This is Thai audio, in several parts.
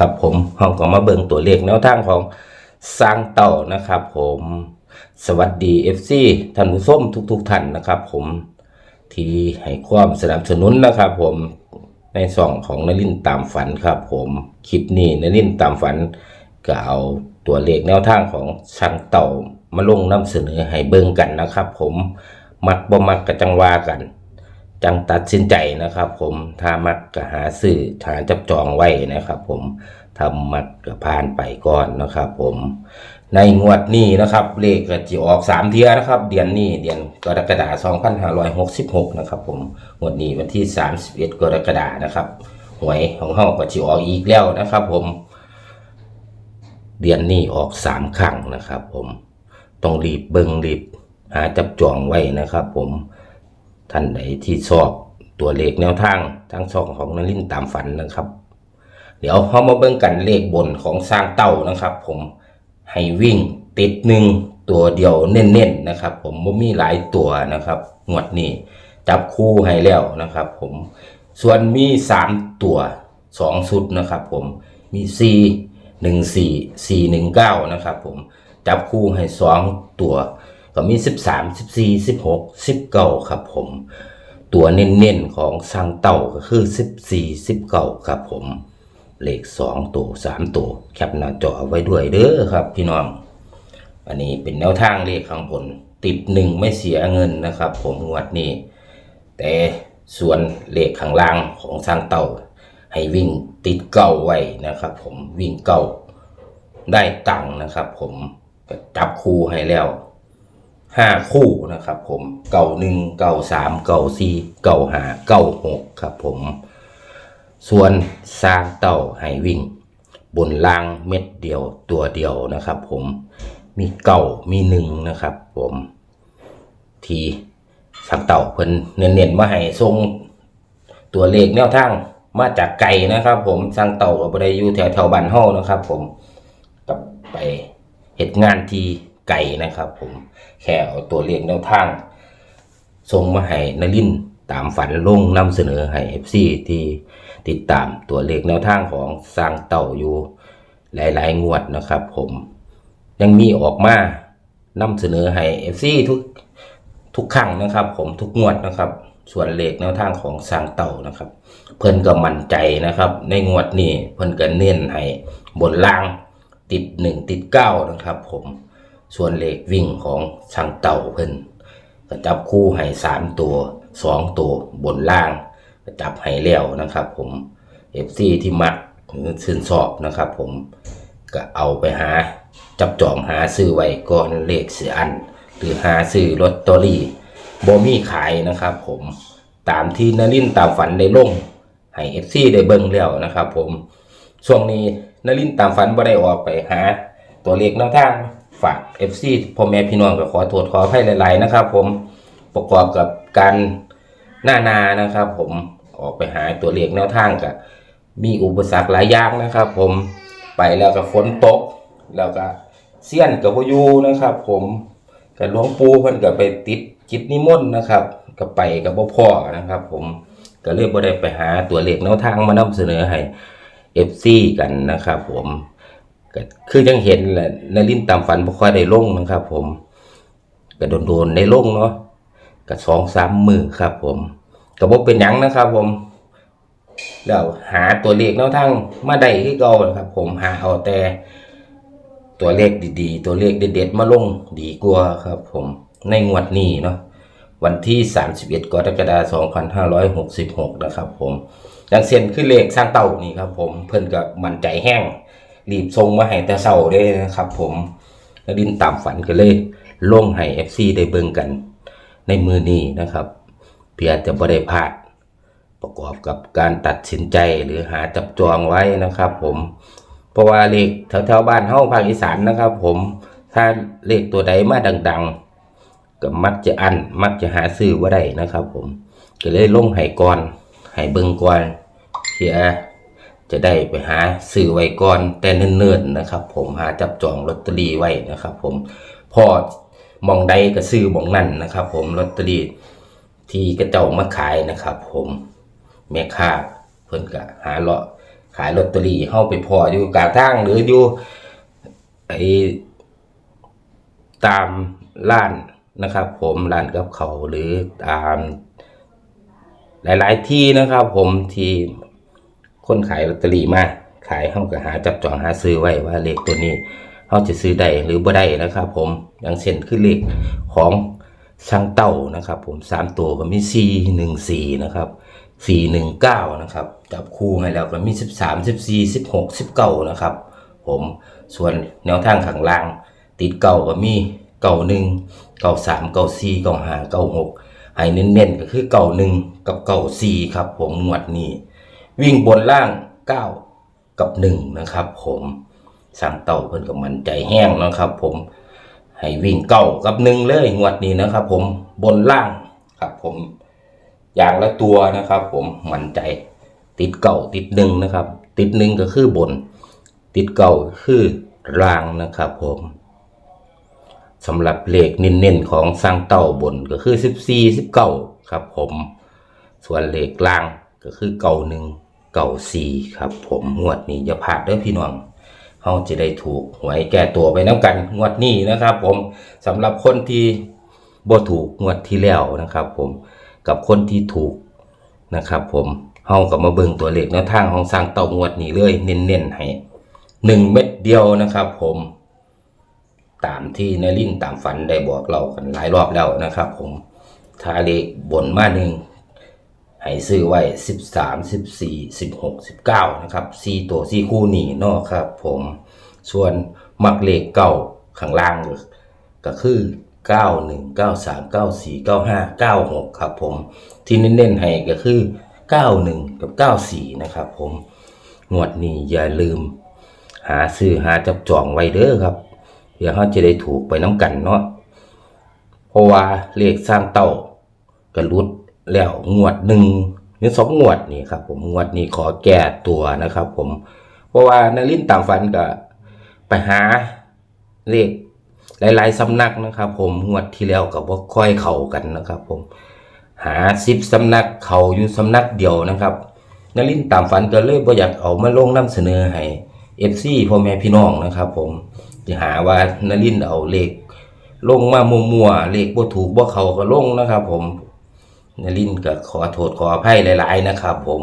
ครับผมเราก็มาเบิ่งตัวเลขแนวทางของสร้างเต่านะครับ ผมสวัสดี FC ท่านผู้ชมทุกๆท่านนะครับ ผมที่ให้ความสนับสนุนนะครับ ผมในส่องของนลินตามฝันครับ ผมคลิปนี้นลินตามฝันก็เอาตัวเลขแนวทางของช่างเต่ามาลงนำเสนอให้เบิ่งกันนะครับ ผมมักบ่มักกะจังวากัน จังตัดสินใจนะครับ ผมถ้ามักก็หาซื้อหาจับจองไว้นะครับ ผมทำมักก็ผ่านไปก่อนนะครับ ผมในงวดนี้นะครับเลขก็จะออกสามเทียนะครับ เดือนนี้เดือนกรกฎาคม2566 นะครับ ผมงวดนี้วันที่ 31 กรกฎาคมนะครับหวยของเฮาก็จะออกอีกแล้วนะครับ ผม เดือนนี้ออกสามครั้งนะครับ ผมต้องรีบเบิ่งรีบหาจับจองไว้นะครับ ผม ท่านใดที่ชอบตัวเลขแนวทางทั้งช่องของนลินตามฝันนะครับ เดี๋ยวเรามาเบิ่งกันเลขบนของสร้างเต้านะครับ ผมให้วิ่งติดหนึ่งตัวเดียวเน้นๆนะครับ ผมบ่มีหลายตัวนะครับงวดนี้จับคู่ให้แล้วนะครับ ผมส่วนมีสามตัวสองชุดนะครับ ผมมีสี่หนึ่งสี่สี่หนึ่งเก้านะครับ ผมจับคู่ให้สองตัว ก็มี 13 14 16 19ครับผม ตัวเน้นๆของสังเต่าก็คือ 14 19ครับผมเลข2ตัว3ตัวแคปหน้าจอไว้ด้วยเด้อครับพี่น้อง อันนี้เป็นแนวทางเลขข้างบนติดหนึ่งไม่เสียเงินนะครับ ผมงวดนี้ แต่ส่วนเลขข้างล่างของสร้างเต่า ให้วิ่งติดเก้าไว้นะครับ ผมวิ่งเก้าได้ตังค์นะครับ ผมจับคู่ให้แล้ว ห้าคู่นะครับผมเก่าหนึ่งเก่าสามเก่าสี่เก่าหาเก่าหกครับผม ส่วนสร้างเต่าให้วิ่ง บนล่างเม็ดเดียวตัวเดียวนะครับผมมีเก่ามีหนึ่งนะครับผมทีสร้างเต่าเพิ่นเน้นๆมาให้ทรงตัวเลขแนวทางมาจากไก่นะครับ ผมสร้างเต่าก็บ่ได้อยู่แถวแถวๆบ้านเฮานะครับ ผมกับไปเหตุงานที่ ไก่นะครับ ผมแค่เอาตัวเลขแนวทางส่งมาให้นลินตามฝันลงนำเสนอให้ FC ที่ติดตามตัวเลขแนวทางของสร้างเต่าอยู่หลาย ๆ งวดนะครับ ผมยังมีออกมานำเสนอให้ FC ทุกทุกครั้งนะครับ ผมทุกงวดนะครับ ส่วนเลขแนวทางของสร้างเต่านะครับ เพิ่นก็มั่นใจนะครับ ในงวดนี้เพิ่นก็เน้นให้บนล่างติดหนึ่งติดเก้านะครับ ผม ส่วนเลขวิ่งของช่างเต่าเพิ่นก็จับคู่ให้สามตัวสองตัวบนล่างก็จับให้แล้วนะครับ ผมเอฟซีที่มักหรือชื่นชอบนะครับ ผมก็เอาไปหาจับจองหาซื้อไว้ก่อนเลขเสียอัน หรือหาซื้อลอตเตอรี่บ่มีขายนะครับ ผมตามที่นรินตามฝันได้ลงให้เอฟซีได้เบิ่งแล้วนะครับ ผมช่วงนี้นรินตามฝันบ่ได้ออกไปหาตัวเลขแนวทาง ฝาก FC พ่อแม่พี่น้องก็ขอโทษขออภัยหลายๆนะครับ ผมประกอบกับการหน้านานะครับ ผมออกไปหาตัวเลขแนวทางกับมีอุปสรรคหลายอย่างนะครับ ผมไปแล้วก็ฝนตก แล้วก็เสี้ยนกับพายุนะครับ ผมกับหลวงปู่เพิ่นก็ไปติดจิตนิมนต์นะครับก็ไปกับบ่พ่อนะครับ ผมก็เลยบ่ได้ไปหาตัวเลขแนวทางมานำเสนอให้ FC กันนะครับ ผม ก็คือยังเห็นแหละในลิ้นตามฝันบ่ค่อยได้ลงนะครับ ผมก็โดนๆได้ลงเนาะก็สองสามมือครับ ผมก็บ่เป็นหยังนะครับ ผมแล้วหาตัวเลขแนวทางมาได้คือเก่านะครับ ผมหาเอาแต่ตัวเลขดีๆ ตัวเลขเด็ดๆมาลงดีกว่าครับ ผมในงวดนี้เนาะวันที่ 31กรกฎาคม2566 นะครับ ผมอย่างเช่นคือเลขสร้างเต่านี่ครับ ผมเพิ่นก็มั่นใจแห้ง รีบส่งมาให้แต่เช้าเด้นะครับ ผมแล้วดินตามฝันก็เลยลงให้ FC ได้เบิ่งกัน ในมือนี้นะครับเพื่อจะบ่ได้พลาดประกอบกับการตัดสินใจหรือหาจับจองไว้นะครับ ผมเพราะว่าเลขแถวๆบ้านเฮาภาคอีสานนะครับ ผมถ้าเลขตัวใดมาดัง ๆ ก็มักจะอันมักจะหาซื้อว่าได้นะครับ ผมก็เลยลงให้ก่อนให้เบิ่งก่อนเพื่อ จะได้ไปหาซื้อไว้ก่อนแต่เนิ่นๆนะครับ ผมหาจับจองลอตเตอรี่ไว้นะครับ ผมพอมองใดก็ซื้อมองนั่นนะครับ ผมลอตเตอรี่ที่กระเจ้ามาขายนะครับ ผมแม่ค้าเพิ่นก็หาเลาะขายลอตเตอรี่เฮาไปพออยู่กลางทางหรืออยู่ไอตามร้านนะครับ ผมร้านกับเขาหรือตามหลาย ๆ ที่นะครับ ผมที่ คนขายลอตเตอรี่มาขายเฮาก็หาจับจองหาซื้อไว้ว่าเลขตัวนี้เฮาจะซื้อได้หรือบ่ได้นะครับ ผมอย่างเช่นคือเลขของช่างเต้านะครับ ผมสามตัวก็มี4 1 4นะครับ4 1 9นะครับจับคู่ให้แล้วก็มี13 14 16 19นะครับ ผมส่วนแนวทางข้างล่าง ติดเก่าก็มีเก่าหนึ่งเก่าสามเก่าสี่เก่าห้าเก่าหกให้เน้นๆก็คือเก่าหนึ่งกับเก่าสี่ครับ ผมงวดนี้ วิ่งบนล่างเก้ากับหนึ่งนะครับ ผมสั่งเต่าเพิ่นกับมันใจแห้งนะครับ ผมให้วิ่งเก้ากับหนึ่งเลยงวดนี้นะครับ ผมบนล่างครับ ผมอย่างละตัวนะครับ ผมมันใจติดเก่าติดหนึ่งนะครับ ติดหนึ่งก็คือบน ติดเก่าคือล่างนะครับ ผมสำหรับเลขเน้นๆของสร้างเต้าบนก็คือ 14 19 ครับ ผม ส่วนเลขล่างก็คือเก่าหนึ่ง เก่าสี่ครับ ผมงวดนี้อย่าพลาดเด้อพี่น้องเฮาจะได้ถูกหวยแก้ตัวไปน้ำกันงวดนี้นะครับ ผมสำหรับคนที่บ่ถูกงวดที่แล้วนะครับ ผมกับคนที่ถูกนะครับ ผมเฮาก็มาเบิ่งตัวเลขแนวทางของสร้างเต่างวดนี้เลย เน้นๆให้หนึ่งเม็ดเดียวนะครับ ผมตามที่นลินตามฝันได้บอกเรากันหลายรอบแล้วนะครับ ผมถ้าเลขบนมาหนึ่ง ให้ซื้อไว้สิบสามสิบสี่สิบหกสิบเก้านะครับสี่ตัวสี่คู่นี่เนาะครับผมส่วนมักเลขเก้าข้างล่างก็คือเก้าหนึ่งเก้าสามเก้าสี่เก้าห้าเก้าหกครับผมที่เน้นๆให้ก็คือเก้าหนึ่งกับเก้าสี่นะครับผมงวดนี้อย่าลืม หาซื้อหาจับจองไว้เด้อครับเพื่อเขาจะได้ถูกไปน้ำกันเนาะเพราะว่าเลขสร้างเต้าก็รุด แล้วงวดหนึ่งหรือสองงวดนี่ครับ ผมงวดนี้ขอแก้ตัวนะครับ ผม เพราะว่านารินตามฝันก็ไปหาเลขหลาย ๆสำนักนะครับ ผมงวดที่แล้วก็บ่ค่อยเข้ากันนะครับ ผมหาสิบสำนักเขาอยู่สำนักเดียวนะครับนารินตามฝันก็เลยบ่อยากเอามาลงนำเสนอให้เอฟซีพ่อแม่พี่น้องนะครับ ผมจะหาว่านารินเอาเลขลงมามัวๆเลขบ่ถูกบ่เขาก็ลงนะครับ ผม นลินก็ขอโทษขออภัยหลาย ๆ นะครับผม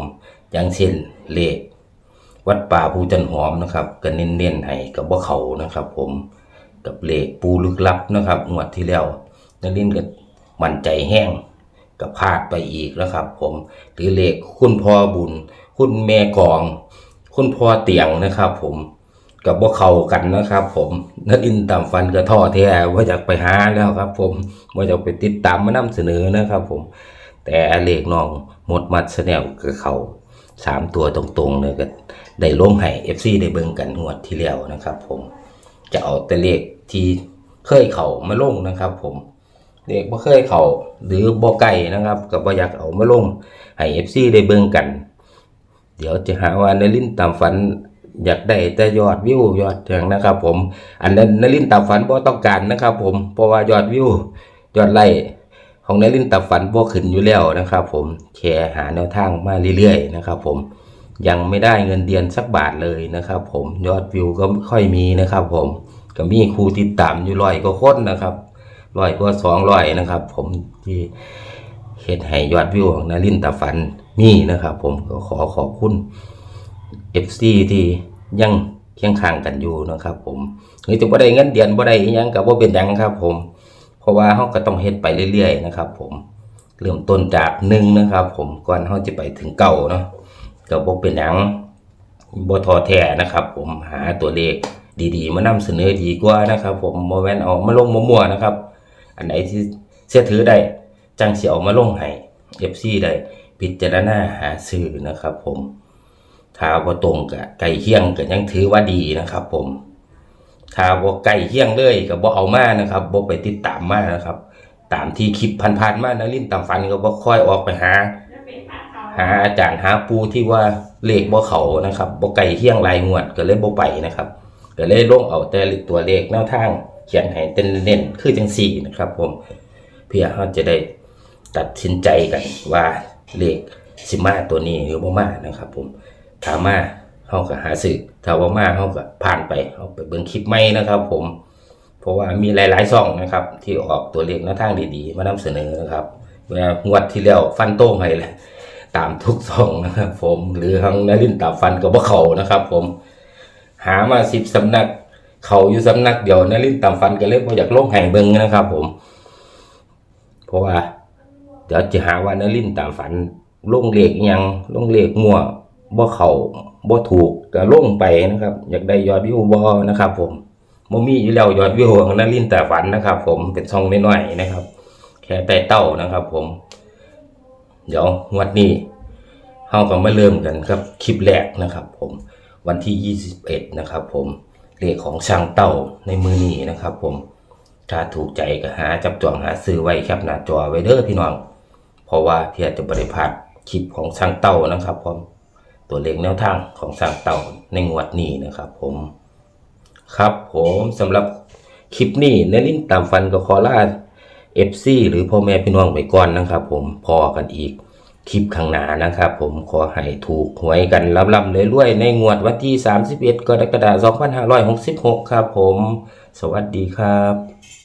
อย่างเช่นเลขวัดป่าภูจันหอมนะครับก็เน้นๆให้กับบ่เขานะครับ ผมกับเลขปูลึกลับนะครับงวดที่แล้วนลินก็มั่นใจแห้งก็พลาดไปอีกนะครับ ผมหรือเลขคุณพ่อบุญ คุณแม่กอง คุณพ่อเตียงนะครับ ผมกับบ่เขากันนะครับ ผมนักอินตามฟันก็ท้อแท้ว่าอยากไปหาแล้วครับ ผมว่าอยากไปติดตามมานำเสนอนะครับ ผม แต่เลขน้องหมดมัดแนลกับเขาสามตัวตรงๆเลยก็ได้ลงให้เอฟซีได้เบิ่งกันงวดที่แล้วนะครับ ผมจะเอาแต่เลขที่เคยเขามาลงนะครับ ผมเลขบ่เคยเขาหรือบ่ไก่นะครับก็บ่อยากเอามาลงให้เอฟซีได้เบิ่งกัน เดี๋ยวจะหาว่านลินตามฝันอยากได้แต่ยอดวิวยอดอย่างนะครับ ผม อันนั้นนลินตามฝันบ่ต้องการนะครับ ผมเพราะว่ายอดวิวยอดไลค์ ของนลินตามฝันบ่ขึ้นอยู่แล้วนะครับ ผมแชร์หาแนวทางมาเรื่อยๆนะครับ ผมยังไม่ได้เงินเดือนสักบาทเลยนะครับ ผมยอดวิวก็ไม่ค่อยมีนะครับ ผมก็มีครูติดตามอยู่ร้อยกว่าคนนะครับร้อยกว่าสองร้อยนะครับ ผมที่เฮ็ดให้ยอดวิวของนารินตาฝันมีนะครับ ผมก็ขอขอบคุณ FC ที่ยังเคียงข้างกันอยู่นะครับ ผมหรือจะบ่ได้เงินเดือนบ่ได้ยังก็บ่เป็นยังครับ ผม เพราะว่าเฮาก็ต้องเฮ็ดไปเรื่อยๆนะครับ ผมเริ่มต้นจากหนึ่งนะครับ ผมก่อนเฮาจะไปถึงเก่าเนาะก็บ่เป็นหยังบ่ท้อแท้นะครับ ผมหาตัวเลขดีๆ มานำเสนอดีกว่านะครับ ผมบ่แม่นเอามาลงมั่วๆนะครับ อันไหนที่เชื่อถือได้จังสิเอามาลงให้ FC ได้พิจารณาหาซื้อนะครับ ผมถ้าบ่ตรงกับไก่เคียงก็ยังถือว่าดีนะครับ ผม ถ้าบ่ไก่เคียงเลยก็บ่เอามานะครับบ่ไปติดตามมานะครับ ตามที่คลิปผ่านๆมานะลิ้นตามฟันก็บ่ค่อยออกไปหา หาอาจารย์หาปูที่ว่าเลขบ่เขานะครับบ่ไก่เคียงรายงวดก็เลยบ่ไปนะครับ ก็เลยลงเอาแต่ตัวเลขแนวทาง เขียนให้เต้นเน้นคือจังสี่นะครับ ผมเพื่อเราจะได้ตัดสินใจกันว่าเลขสิมาตัวนี้หรือบ่มานะครับ ผมถามมา เฮเฮาก็หาซื้อถ้าว่ามาเฮาก็ผ่านไปเฮาไปเบิ่งคลิปใหม่นะครับ ผม เพราะว่ามีหลายๆช่องนะครับ ที่ออกตัวเลขแนวทางดีๆ มานำเสนอนะครับเมื่องวดที่แล้วฟันโต้งให้เลยตามทุกช่องนะครับ ผมหรือทางนารินตาฟันก็บ่เขานะครับ ผม หามาสิบสำนักเขาอยู่สำนักเดียวนารินตามฟันก็เลยบ่อยากลงให้เบิ่งนะครับ ผม เพราะว่าเดี๋ยวจะหาว่านารินตามฝันลงเลขยังลงเลขมั่ว บ่เข้าบ่ถูกก็ลงไปนะครับ อยากได้ยอดวิวบ่นะครับ ผมบ่มีอยู่แล้วยอดวิวของนารินแต่ฝันนะครับ ผมเป็นช่องน้อยๆนะครับ แค่แต่เต้านะครับ ผม เดี๋ยวงวดนี้เฮาก็มาเริ่มกันครับคลิปแรกนะครับ ผมวันที่ 21 นะครับ ผมเลขของช่างเต้าในมือนี้นะครับ ผมถ้าถูกใจก็หาจับจองหาซื้อไว้แคปหน้าจอไว้เด้อพี่น้อง เพราะว่าเพื่อจะบริพลาดคลิปของช่างเต้านะครับผม ตัวเลขแนวทางของช่างเต้าในงวดนี้นะครับ ผมครับผมสำหรับคลิปนี้ในลิ้นตามฟันก็ขอลาเอฟซีหรือพ่อแม่พี่น้องไปก่อนนะครับ ผมพอกันอีกคลิปข้างหน้านะครับ ผมขอให้ถูกหวยกันลำๆเลยรวยๆในงวดวันที่ 31 กรกฎาคม 2566 ครับผม สวัสดีครับ